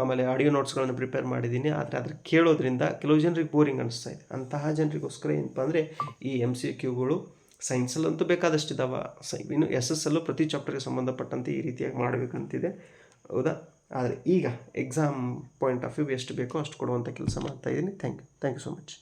ಆಮೇಲೆ ಆಡಿಯೋ ನೋಟ್ಸ್ಗಳನ್ನು ಪ್ರಿಪೇರ್ ಮಾಡಿದ್ದೀನಿ. ಆದರೆ ಅದ್ರ ಕೇಳೋದ್ರಿಂದ ಕೆಲವು ಜನರಿಗೆ ಬೋರಿಂಗ್ ಅನಿಸ್ತಾ ಇದೆ. ಅಂತಹ ಜನರಿಗೋಸ್ಕರ ಏನಪ್ಪ ಅಂದರೆ ಈ ಎಂ ಸಿ ಕ್ಯೂಗಳು ಸೈನ್ಸಲ್ಲಂತೂ ಬೇಕಾದಷ್ಟು ಇದಾವೆ. ಸೈ, ಇನ್ನು ಎಸ್ ಎಸ್ ಅಲ್ಲೂ ಪ್ರತಿ ಚಾಪ್ಟರ್ಗೆ ಸಂಬಂಧಪಟ್ಟಂತೆ ಈ ರೀತಿಯಾಗಿ ಮಾಡಬೇಕಂತಿದೆ. ಹೌದಾ? ಆದರೆ ಈಗ ಎಕ್ಸಾಮ್ ಪಾಯಿಂಟ್ ಆಫ್ ವ್ಯೂ ಎಷ್ಟು ಬೇಕೋ ಅಷ್ಟು ಕೊಡುವಂಥ ಕೆಲಸ ಮಾಡ್ತಾಯಿದ್ದೀನಿ thank you thank you so much